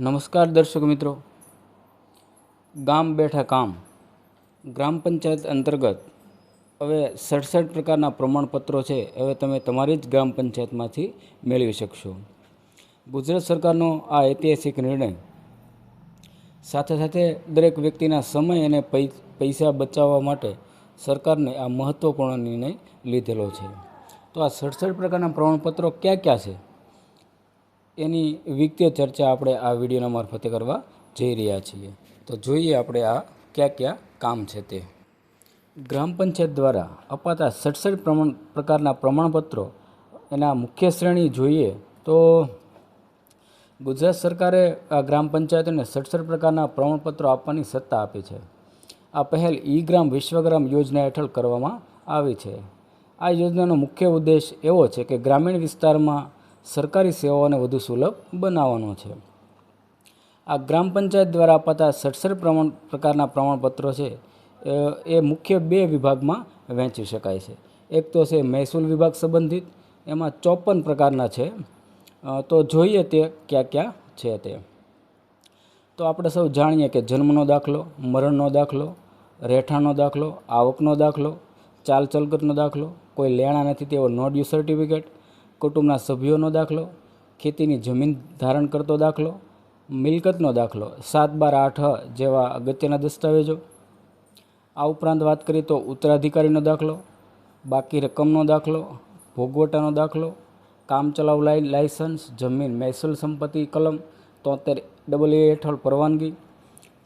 નમસ્કાર દર્શક મિત્રો. ગામ બેઠા કામ. ગ્રામ પંચાયત અંતર્ગત હવે સડસઠ પ્રકારના પ્રમાણપત્રો છે, હવે તમે તમારી જ ગ્રામ પંચાયતમાંથી મેળવી શકશો. ગુજરાત સરકારનો આ ઐતિહાસિક નિર્ણય સાથે સાથે દરેક વ્યક્તિના સમય અને પૈસા બચાવવા માટે સરકારને આ મહત્ત્વપૂર્ણ નિર્ણય લીધેલો છે. તો આ સડસઠ પ્રકારના પ્રમાણપત્રો ક્યાં ક્યાં છે? એની વિગતે ચર્ચા આપણે આ વિડીયોના મારફતે કરવા જઈ રહ્યા છીએ. તો જોઈએ આપણે આ કયા કયા કામ છે તે. ગ્રામ પંચાયત દ્વારા અપાતા સડસઠ પ્રમાણ પ્રકારના પ્રમાણપત્રો એના મુખ્ય શ્રેણી જોઈએ તો ગુજરાત સરકારે આ ગ્રામ પંચાયતોને સડસઠ પ્રકારના પ્રમાણપત્રો આપવાની સત્તા આપી છે. આ પહેલ ઈ ગ્રામ વિશ્વગ્રામ યોજના હેઠળ કરવામાં આવી છે. આ યોજનાનો મુખ્ય ઉદ્દેશ એવો છે કે ગ્રામીણ વિસ્તારમાં સરકારી સેવાઓને વધુ સુલભ બનાવવાનો છે. આ ગ્રામ પંચાયત દ્વારા અપાતા સડસઠ પ્રમાણ પ્રકારના પ્રમાણપત્રો છે એ મુખ્ય બે વિભાગમાં વહેંચી શકાય છે. એક તો છે મહેસૂલ વિભાગ સંબંધિત, એમાં ચોપન પ્રકારના છે તો જોઈએ તે ક્યાં ક્યાં છે તે. તો આપણે સૌ જાણીએ કે જન્મનો દાખલો, મરણનો દાખલો, રહેઠાણનો દાખલો, આવકનો દાખલો, ચાલ દાખલો, કોઈ લેણા નથી તેવો નો ડ્યુ સર્ટિફિકેટ કુટુંબના સભ્યોનો દાખલો, ખેતીની જમીન ધારણ કરતો દાખલો, મિલકતનો દાખલો, સાત બાર આઠ જેવા અગત્યના દસ્તાવેજો. આ ઉપરાંત વાત કરીએ તો ઉત્તરાધિકારીનો દાખલો, બાકી રકમનો દાખલો, ભોગવટાનો દાખલો, કામચલાઉ લાયસન્સ જમીન મહેસૂલ સંપત્તિ, કલમ તોતેર ડબલ એ હેઠળ પરવાનગી,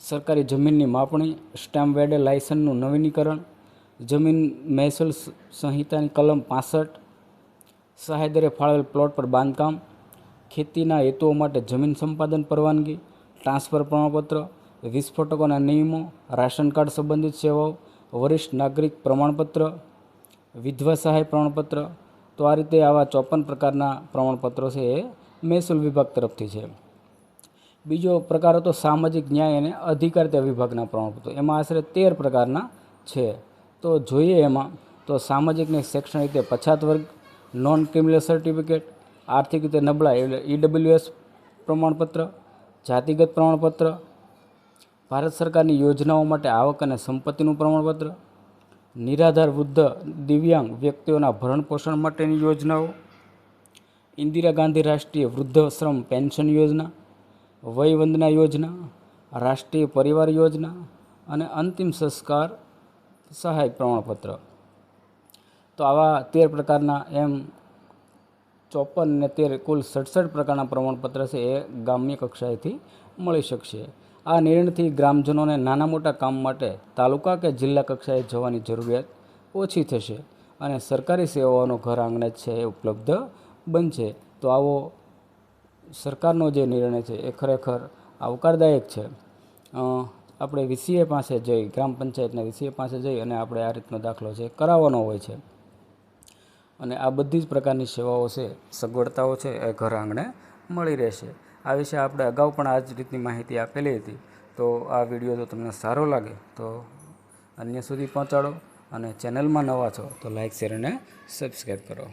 સરકારી જમીનની માપણી, સ્ટેમ્પ વેડે લાયસન્સનું નવીનીકરણ, જમીન મહેસૂલ સંહિતાની કલમ પાસઠ સહાય દરે ફાળવેલ પ્લોટ પર બાંધકામ, ખેતીના હેતુઓ માટે જમીન સંપાદન પરવાનગી ટ્રાન્સફર પ્રમાણપત્ર વિસ્ફોટકોના નિયમો, રાશન કાર્ડ સંબંધિત સેવાઓ, વરિષ્ઠ નાગરિક પ્રમાણપત્ર, વિધવા સહાય પ્રમાણપત્ર. તો આ રીતે આવા ચોપન પ્રકારના પ્રમાણપત્રો છે એ મહેસૂલ વિભાગ તરફથી છે. બીજો પ્રકાર હતો સામાજિક ન્યાય અને અધિકારિતા વિભાગના પ્રમાણપત્રો. એમાં આશરે તેર પ્રકારના છે. તો જોઈએ એમાં, તો સામાજિક ને શૈક્ષણિક રીતે પછાત વર્ગ નોન ક્રિમિનલ સર્ટિફિકેટ આર્થિક રીતે નબળા એટલે ઈડબ્લ્યુએસ પ્રમાણપત્ર, જાતિગત પ્રમાણપત્ર, ભારત સરકારની યોજનાઓ માટે આવક અને સંપત્તિનું પ્રમાણપત્ર, નિરાધાર વૃદ્ધ દિવ્યાંગ વ્યક્તિઓના ભરણ પોષણ માટેની યોજનાઓ, ઇન્દિરા ગાંધી રાષ્ટ્રીય વૃદ્ધાશ્રમ પેન્શન યોજના વયવંદના યોજના, રાષ્ટ્રીય પરિવાર યોજના અને અંતિમ સંસ્કાર સહાય પ્રમાણપત્ર. તો આવા તેર પ્રકારના એમ ચોપન ને તેર કુલ સડસઠ પ્રકારના પ્રમાણપત્ર છે એ ગ્રામ્ય કક્ષાએથી મળી શકશે. આ નિર્ણયથી ગ્રામજનોને નાના મોટા કામ માટે તાલુકા કે જિલ્લા કક્ષાએ જવાની જરૂરિયાત ઓછી થશે અને સરકારી સેવાઓનો ઘર આંગણે છે એ ઉપલબ્ધ બનશે. તો આવો સરકારનો જે નિર્ણય છે એ ખરેખર આવકારદાયક છે. આપણે વીસીએ પાસે જઈ, ગ્રામ પંચાયતના વીસીએ પાસે જઈ અને આપણે આ રીતનો દાખલો છે કરાવવાનો હોય છે. અને આ બધી જ પ્રકારની સેવાઓ છે, સગવડતાઓ છે, એ ઘર આંગણે મળી રહેશે. આ વિશે આપણે અગાઉ પણ આ જ રીતની માહિતી આપેલી હતી. તો આ વીડિયો જો તમને સારો લાગે, તો અન્ય સુધી પહોંચાડો અને ચેનલમાં નવા છો, તો લાઇક શેર અને સબસ્ક્રાઈબ કરો.